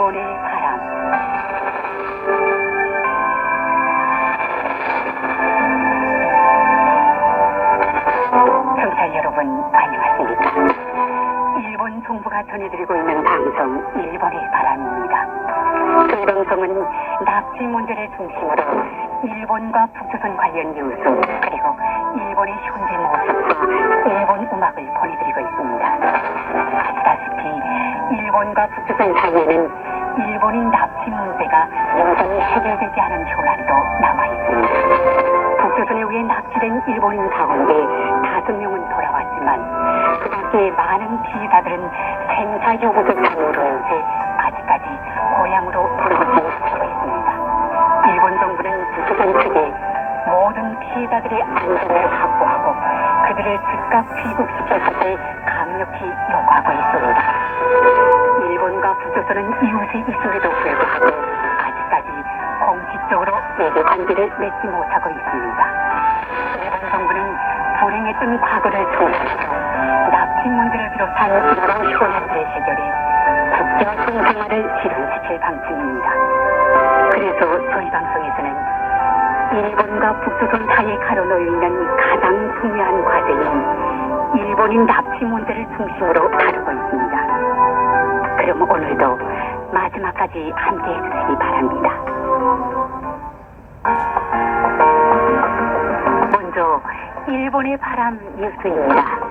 시골의 바람 청취자 여러분 안녕하십니까? 일본 정부가 전해드리고 있는 방송 일본의 바람입니다. 이 방송은 납치 문제를 중심으로 일본과 북조선 관련 뉴스 그리고 일본의 현재 모습과 일본 음악을 보내드리고 있습니다. 아시다시피 일본과 북조선 사이에는 일본인 납치 문제가 여전히 해결되지 않은 현안도 남아 있습니다. 북조선에 의해 납치된 일본인 가운데 다섯 명은 돌아왔지만 그 밖에 많은 피해자들은 생사 여부를 모르는 채 아직까지 고향으로 돌아오지 못하고 있습니다. 일본 정부는 북조선 측에 모든 피해자들의 안전을 확보하고 그들을 즉각 귀국시켜주길 강력히 요구하고 있습니다. 북조선은 이웃이 있음에도 불구하고 아직까지 공식적으로 외교 관계를 맺지 못하고 있습니다. 일본 정부는 불행했던 과거를 통해서 납치 문제를 비롯한 여러 현안들을 해결해 국제와 성생활을 실현시킬 방침입니다. 그래서 저희 방송에서는 일본과 북조선 사이에 가로놓여 있는 가장 중요한 과제인 일본인 납치 문제를 중심으로 다루고 있습니다. 그럼 오늘도 마지막까지 함께 해주시기 바랍니다. 먼저 일본의 바람 뉴스입니다.